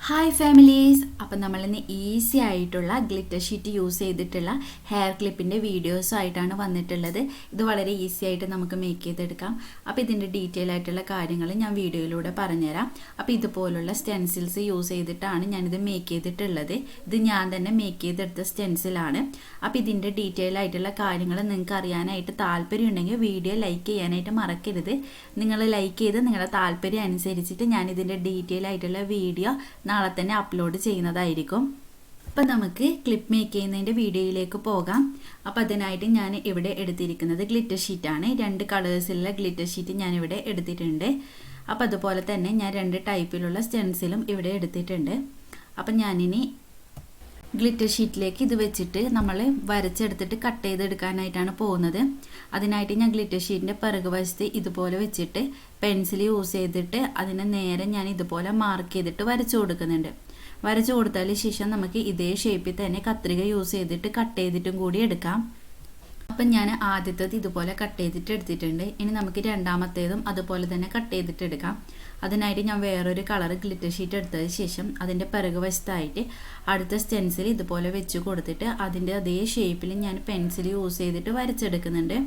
Hi families അപ്പം നമ്മളിന്ന് easy ആയിട്ടുള്ള ഗ്ലിറ്റർ ഷീറ്റ് യൂസ് ചെയ്തിട്ടുള്ള ഹെയർ ക്ലിപ്പിന്റെ വീഡിയോസായിട്ടാണ് വന്നിട്ടുള്ളത്. ഇത് വളരെ ഈസി ആയിട്ട് നമുക്ക് മേക്ക് ചെയ്തെടുക്കാം. അപ്പോൾ ഇതിന്റെ ഡീറ്റെയിൽ ആയിട്ടുള്ള കാര്യങ്ങൾ ഞാൻ വീഡിയോയിലൂടെ പറഞ്ഞുതരാം. അപ്പോൾ ഇതുപോലുള്ള സ്റ്റെൻസിൽസ് യൂസ് ചെയ്തിട്ടാണ് ഞാനിത് മേക്ക് ചെയ്തിട്ടുള്ളത്. ഇത് ഞാൻ തന്നെ മേക്ക് ചെയ്തെടുത്ത സ്റ്റെൻസിലാണ് അപ്പോൾ ഇതിന്റെ ഡീറ്റെയിൽ ആയിട്ടുള്ള കാര്യങ്ങൾ നിങ്ങൾക്ക് അറിയാനായിട്ട് താല്പര്യം ഉണ്ടെങ്കിൽ വീഡിയോ ലൈക്ക് ചെയ്യാനായിട്ട് മറക്കരുത്. നിങ്ങൾ ലൈക്ക് ചെയ്ത് നിങ്ങളുടെ താല്പര്യം അനുസരിച്ചിട്ട് ഞാൻ ഇതിന്റെ ഡീറ്റെയിൽ ആയിട്ടുള്ള വീഡിയോ നാളെ തന്നെ അപ്ലോഡ് ചെയ്യുന്നതായിരിക്കും. അപ്പം നമുക്ക് ക്ലിപ്പ് മേക്ക് ചെയ്യുന്നതിന്റെ വീഡിയോയിലേക്ക് പോകാം. അപ്പം അതിനായിട്ട് ഞാൻ ഇവിടെ എടുത്തിരിക്കുന്നത് ഗ്ലിറ്റർ ഷീറ്റാണ് രണ്ട് കളേഴ്സിലുള്ള ഗ്ലിറ്റർ ഷീറ്റ് ഞാനിവിടെ എടുത്തിട്ടുണ്ട്. അപ്പം അതുപോലെ തന്നെ ഞാൻ രണ്ട് ടൈപ്പിലുള്ള സ്റ്റെൻസിലും ഇവിടെ എടുത്തിട്ടുണ്ട്. അപ്പം ഞാനിനി ഗ്ലിറ്റർ ഷീറ്റിലേക്ക് ഇത് വെച്ചിട്ട് നമ്മൾ വരച്ചെടുത്തിട്ട് കട്ട് ചെയ്തെടുക്കാനായിട്ടാണ് പോകുന്നത്. അതിനായിട്ട് ഞാൻ ഗ്ലിറ്റർ ഷീറ്റിന്റെ പിറകു വശത്ത് ഇതുപോലെ വെച്ചിട്ട് പെൻസിൽ യൂസ് ചെയ്തിട്ട് അതിനെ നേരെ ഞാൻ ഇതുപോലെ മാർക്ക് ചെയ്തിട്ട് വരച്ചു കൊടുക്കുന്നുണ്ട്. വരച്ചു കൊടുത്തതിന് ശേഷം നമുക്ക് ഇതേ ഷേപ്പിൽ തന്നെ കത്രിക യൂസ് ചെയ്തിട്ട് കട്ട് ചെയ്തിട്ടും കൂടി എടുക്കാം. അപ്പം ഞാൻ ആദ്യത്തേത് ഇതുപോലെ കട്ട് ചെയ്തിട്ട് എടുത്തിട്ടുണ്ട്. ഇനി നമുക്ക് രണ്ടാമത്തേതും അതുപോലെ തന്നെ കട്ട് ചെയ്തിട്ട് എടുക്കാം. അതിനായിട്ട് ഞാൻ വേറൊരു കളർ ഗ്ലിറ്റർ ഷീറ്റ് എടുത്തതിന് ശേഷം അതിന്റെ പിറകു വശത്തായിട്ട് അടുത്ത സ്റ്റെൻസിൽ ഇതുപോലെ വെച്ച് കൊടുത്തിട്ട് അതിന്റെ അതേ ഷേപ്പിൽ ഞാൻ പെൻസിൽ യൂസ് ചെയ്തിട്ട് വരച്ചെടുക്കുന്നുണ്ട്.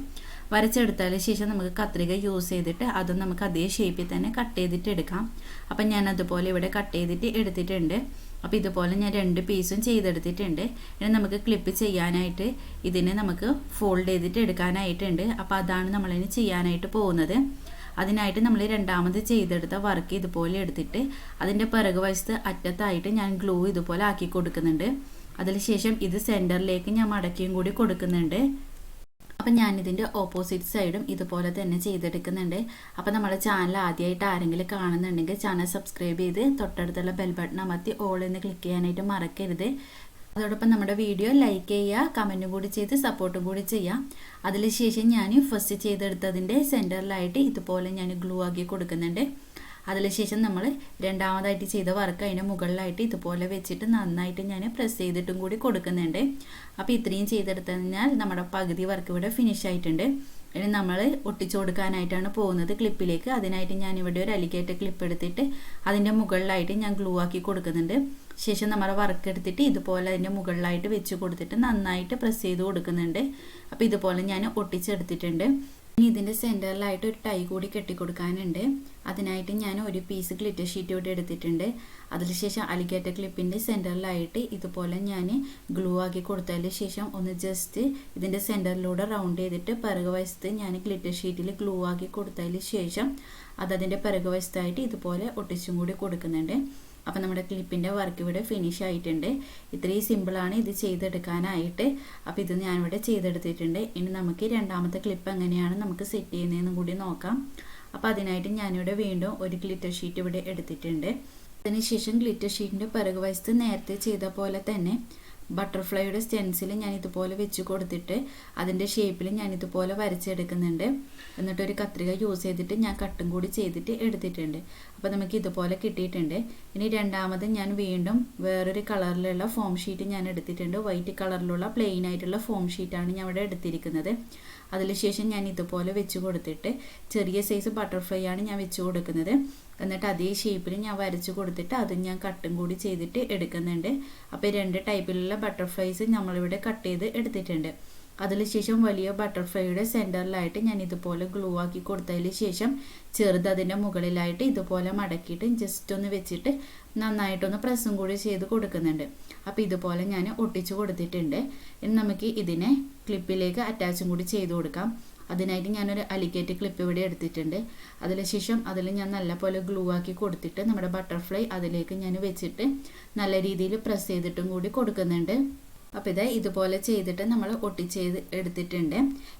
വരച്ചെടുത്തതിന് ശേഷം നമുക്ക് കത്രിക യൂസ് ചെയ്തിട്ട് അതും നമുക്ക് അതേ ഷേപ്പിൽ തന്നെ കട്ട് ചെയ്തിട്ട് എടുക്കാം. അപ്പം ഞാൻ അതുപോലെ ഇവിടെ കട്ട് ചെയ്തിട്ട് എടുത്തിട്ടുണ്ട്. അപ്പോൾ ഇതുപോലെ ഞാൻ രണ്ട് പീസും ചെയ്തെടുത്തിട്ടുണ്ട്. ഇനി നമുക്ക് ക്ലിപ്പ് ചെയ്യാനായിട്ട് ഇതിനെ നമുക്ക് ഫോൾഡ് ചെയ്തിട്ട് എടുക്കാനായിട്ടുണ്ട്. അപ്പോൾ അതാണ് നമ്മളിനി ചെയ്യാനായിട്ട് പോകുന്നത്. അതിനായിട്ട് നമ്മൾ രണ്ടാമത് ചെയ്തെടുത്ത വർക്ക് ഇതുപോലെ എടുത്തിട്ട് അതിന്റെ പിറക് വശത്ത് അറ്റത്തായിട്ട് ഞാൻ ഗ്ലൂ ഇതുപോലെ ആക്കി കൊടുക്കുന്നുണ്ട്. അതിനുശേഷം ഇത് സെന്ററിലേക്ക് ഞാൻ മടക്കിയും കൂടി കൊടുക്കുന്നുണ്ട്. അപ്പം ഞാനിതിന്റെ ഓപ്പോസിറ്റ് സൈഡും ഇതുപോലെ തന്നെ ചെയ്തെടുക്കുന്നുണ്ട്. അപ്പോൾ നമ്മുടെ ചാനൽ ആദ്യമായിട്ട് ആരെങ്കിലും കാണുന്നുണ്ടെങ്കിൽ ചാനൽ സബ്സ്ക്രൈബ് ചെയ്ത് തൊട്ടടുത്തുള്ള ബെൽ ബട്ടൺ അമർത്തി ഓൾ എന്ന് ക്ലിക്ക് ചെയ്യാനായിട്ട് മറക്കരുത്. അതോടൊപ്പം നമ്മുടെ വീഡിയോ ലൈക്ക് ചെയ്യുക കമന്റും കൂടി ചെയ്ത് സപ്പോർട്ടും കൂടി ചെയ്യാം അതിനുശേഷം ഞാൻ ഫസ്റ്റ് ചെയ്തെടുത്തതിന്റെ സെന്ററിലായിട്ട് ഇതുപോലെ ഞാൻ ഗ്ലൂ ആക്കി കൊടുക്കുന്നുണ്ട്. അതിനുശേഷം നമ്മൾ രണ്ടാമതായിട്ട് ചെയ്ത വർക്ക് അതിന്റെ മുകളിലായിട്ട് ഇതുപോലെ വെച്ചിട്ട് നന്നായിട്ട് ഞാൻ പ്രസ് ചെയ്തിട്ടും കൂടി കൊടുക്കുന്നുണ്ട്. അപ്പോൾ ഇത്രയും ചെയ്തെടുത്തതിനാൽ നമ്മുടെ പകുതി വർക്ക് ഇവിടെ ഫിനിഷ് ആയിട്ടുണ്ട്. ഇനി നമ്മൾ ഒട്ടിച്ചു കൊടുക്കാനായിട്ടാണ് പോകുന്നത് ക്ലിപ്പിലേക്ക് അതിനായിട്ട് ഞാൻ ഇവിടെ ഒരു അലിഗേറ്റർ ക്ലിപ്പ് എടുത്തിട്ട് അതിന്റെ മുകളിലായിട്ട് ഞാൻ ഗ്ലൂ ആക്കി കൊടുക്കുന്നുണ്ട്. ശേഷം നമ്മുടെ വർക്ക് എടുത്തിട്ട് ഇതുപോലെ അതിന്റെ മുകളിലായിട്ട് വെച്ച് കൊടുത്തിട്ട് നന്നായിട്ട് പ്രസ് ചെയ്ത് കൊടുക്കുന്നുണ്ട്. അപ്പോൾ ഇതുപോലെ ഞാൻ ഒട്ടിച്ചെടുത്തിട്ടുണ്ട്. ഇനി ഇതിന്റെ സെന്ററിലായിട്ട് ഒരു ടൈ കൂടി കെട്ടിക്കൊടുക്കാനുണ്ട്. അതിനായിട്ട് ഞാൻ ഒരു പീസ് ഗ്ലിറ്റർ ഷീറ്റ് കൂടി എടുത്തിട്ടുണ്ട്. അതിനുശേഷം അലിക്കേറ്റ ക്ലിപ്പിന്റെ സെന്ററിലായിട്ട് ഇതുപോലെ ഞാൻ ഗ്ലൂ ആക്കി കൊടുത്തതിന് ശേഷം ഒന്ന് ജസ്റ്റ് ഇതിന്റെ സെന്ററിലൂടെ റൗണ്ട് ചെയ്തിട്ട് പിറകുവശത്ത് ഞാൻ ഗ്ലിറ്റർ ഷീറ്റിൽ ഗ്ലൂ ആക്കി കൊടുത്തതിന് ശേഷം അതതിന്റെ പിറകുവശത്തായിട്ട് ഇതുപോലെ ഒട്ടിച്ചും കൂടി കൊടുക്കുന്നുണ്ട്. അപ്പോൾ നമ്മുടെ ക്ലിപ്പിന്റെ വർക്ക് ഇവിടെ ഫിനിഷ് ആയിട്ടുണ്ട്. ഇത്രയും സിമ്പിളാണ് ഇത് ചെയ്തെടുക്കാനായിട്ട്. അപ്പോൾ ഇത് ഞാനിവിടെ ചെയ്തെടുത്തിട്ടുണ്ട്. ഇനി നമുക്ക് രണ്ടാമത്തെ ക്ലിപ്പ് എങ്ങനെയാണ് നമുക്ക് സെറ്റ് ചെയ്യുന്നതെന്നും കൂടി നോക്കാം. അപ്പോൾ അതിനായിട്ട് ഞാനിവിടെ വീണ്ടും ഒരു ഗ്ലിറ്റർ ഷീറ്റ് ഇവിടെ എടുത്തിട്ടുണ്ട്. അതിനുശേഷം ഗ്ലിറ്റർ ഷീറ്റിന്റെ പിറകുവശത്ത് നേരത്തെ ചെയ്ത പോലെ തന്നെ ബട്ടർഫ്ലൈയുടെ സ്റ്റെൻസിൽ ഞാൻ ഇതുപോലെ വെച്ച് കൊടുത്തിട്ട് അതിന്റെ ഷേപ്പിൽ ഞാൻ ഇതുപോലെ വരച്ചെടുക്കുന്നുണ്ട്. എന്നിട്ട് ഒരു കത്രിക യൂസ് ചെയ്തിട്ട് ഞാൻ കട്ടും കൂടി ചെയ്തിട്ട് എടുത്തിട്ടുണ്ട്. അപ്പോൾ നമുക്ക് ഇതുപോലെ കിട്ടിയിട്ടുണ്ട്. ഇനി രണ്ടാമത് ഞാൻ വീണ്ടും വേറൊരു കളറിലുള്ള ഫോം ഷീറ്റ് ഞാൻ എടുത്തിട്ടുണ്ട്. വൈറ്റ് കളറിലുള്ള പ്ലെയിൻ ആയിട്ടുള്ള ഫോം ഷീറ്റാണ് ഞാൻ ഇവിടെ എടുത്തിരിക്കുന്നത്. അതിനുശേഷം ഞാൻ ഇതുപോലെ വെച്ച് കൊടുത്തിട്ട് ചെറിയ സൈസ് ബട്ടർഫ്ലൈ ആണ് ഞാൻ വെച്ച് കൊടുക്കുന്നത്. എന്നിട്ട് അതേ ഷേപ്പിൽ ഞാൻ വരച്ച് കൊടുത്തിട്ട് അതും ഞാൻ കട്ടും കൂടി ചെയ്തിട്ട് എടുക്കുന്നുണ്ട്. അപ്പോൾ രണ്ട് ടൈപ്പിലുള്ള ബട്ടർഫ്ലൈസ് നമ്മളിവിടെ കട്ട് ചെയ്ത് എടുത്തിട്ടുണ്ട്. അതിനുശേഷം വലിയ ബട്ടർഫ്ലൈയുടെ സെന്ററിലായിട്ട് ഞാൻ ഇതുപോലെ ഗ്ലൂ ആക്കി കൊടുത്തതിന് ശേഷം ചെറുത് അതിന്റെ മുകളിലായിട്ട് ഇതുപോലെ മടക്കിയിട്ട് ജസ്റ്റ് ഒന്ന് വെച്ചിട്ട് നന്നായിട്ടൊന്ന് പ്രസ്സും കൂടി ചെയ്ത് കൊടുക്കുന്നുണ്ട്. അപ്പോൾ ഇതുപോലെ ഞാൻ ഒട്ടിച്ചു കൊടുത്തിട്ടുണ്ട്. ഇനി നമുക്ക് ഇതിനെ ക്ലിപ്പിലേക്ക് അറ്റാച്ചും കൂടി ചെയ്ത് കൊടുക്കാം. അതിനായിട്ട് ഞാനൊരു അലിക്കേറ്റ് ക്ലിപ്പ് ഇവിടെ എടുത്തിട്ടുണ്ട്. അതിനുശേഷം അതിൽ ഞാൻ നല്ലപോലെ ഗ്ലൂ ആക്കി കൊടുത്തിട്ട് നമ്മുടെ ബട്ടർഫ്ലൈ അതിലേക്ക് ഞാൻ വെച്ചിട്ട് നല്ല രീതിയിൽ പ്രസ് ചെയ്തിട്ടും കൂടി കൊടുക്കുന്നുണ്ട്. അപ്പോൾ ഇത് ഇതുപോലെ ചെയ്തിട്ട് നമ്മൾ ഒട്ടിച്ചെയ്ത് എടുത്തിട്ടുണ്ട്.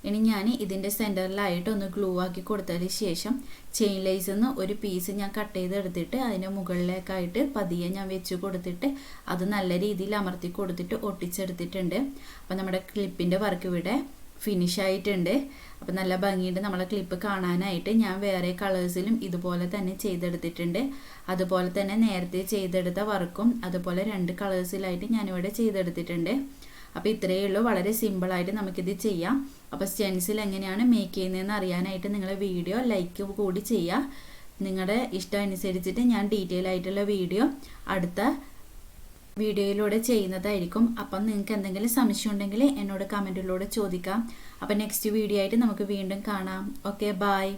ഇനി ഞാൻ ഇതിന്റെ സെന്ററിലായിട്ട് ഒന്ന് ഗ്ലൂ ആക്കി കൊടുത്തതിന് ശേഷം ചെയിൻ ലൈസിൽ നിന്ന് ഒരു പീസ് ഞാൻ കട്ട് ചെയ്ത് എടുത്തിട്ട് അതിന്റെ മുകളിലേക്കായിട്ട് പതിയെ ഞാൻ വെച്ച് കൊടുത്തിട്ട് അത് നല്ല രീതിയിൽ അമർത്തി കൊടുത്തിട്ട് ഒട്ടിച്ചെടുത്തിട്ടുണ്ട്. അപ്പോൾ നമ്മുടെ ക്ലിപ്പിന്റെ വർക്ക് ഇവിടെ ഫിനിഷ് ആയിട്ടുണ്ട്. അപ്പോൾ നല്ല ഭംഗിയുണ്ട് നമ്മളെ ക്ലിപ്പ് കാണാനായിട്ട്. ഞാൻ വേറെ കളേഴ്സിലും ഇതുപോലെ തന്നെ ചെയ്തെടുത്തിട്ടുണ്ട്. അതുപോലെ തന്നെ നേരത്തെ ചെയ്തെടുത്ത വർക്കും അതുപോലെ രണ്ട് കളേഴ്സിലായിട്ട് ഞാനിവിടെ ചെയ്തെടുത്തിട്ടുണ്ട്. അപ്പോൾ ഇത്രയേ ഉള്ളൂ. വളരെ സിമ്പിളായിട്ട് നമുക്കിത് ചെയ്യാം. അപ്പോൾ സ്റ്റെൻസിൽ എങ്ങനെയാണ് മേക്ക് ചെയ്യുന്നതെന്ന് അറിയാനായിട്ട് നിങ്ങളെ വീഡിയോ ലൈക്ക് കൂടി ചെയ്യുക നിങ്ങളുടെ ഇഷ്ടം അനുസരിച്ചിട്ട് ഞാൻ ഡീറ്റെയിൽ ആയിട്ടുള്ള വീഡിയോ അടുത്ത വീഡിയോയിലൂടെ ചെയ്യുന്നതായിരിക്കും. അപ്പം നിങ്ങൾക്ക് എന്തെങ്കിലും സംശയം ഉണ്ടെങ്കിൽ എന്നോട് കമന്റിലൂടെ ചോദിക്കാം. അപ്പം നെക്സ്റ്റ് വീഡിയോ ആയിട്ട് നമുക്ക് വീണ്ടും കാണാം. Okay bye